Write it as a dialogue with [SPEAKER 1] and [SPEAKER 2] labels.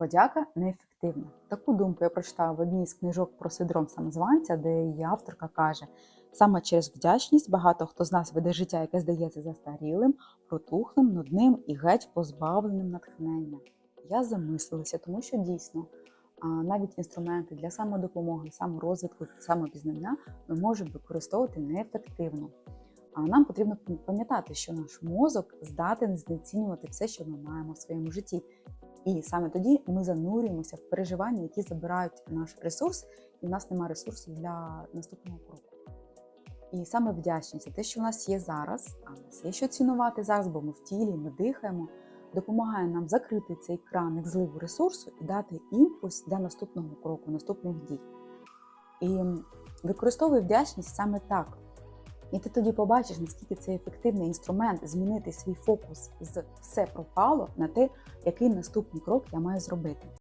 [SPEAKER 1] Подяка неефективна. Таку думку я прочитала в одній з книжок про синдром самозванця, де її авторка каже: саме через вдячність багато хто з нас веде життя, яке здається застарілим, протухлим, нудним і геть позбавленим натхнення. Я замислилася, тому що дійсно навіть інструменти для самодопомоги, саморозвитку, самопізнання ми можемо використовувати неефективно. А нам потрібно пам'ятати, що наш мозок здатен знецінювати все, що ми маємо в своєму житті. І саме тоді ми занурюємося в переживання, які забирають наш ресурс, і в нас немає ресурсу для наступного кроку. І саме вдячність, те, що в нас є зараз, а в нас є що цінувати зараз, бо ми в тілі, ми дихаємо, допомагає нам закрити цей краник зливу ресурсу і дати імпульс для наступного кроку, наступних дій. І використовуй вдячність саме так. І ти тоді побачиш, наскільки це ефективний інструмент змінити свій фокус з все пропало на те, який наступний крок я маю зробити.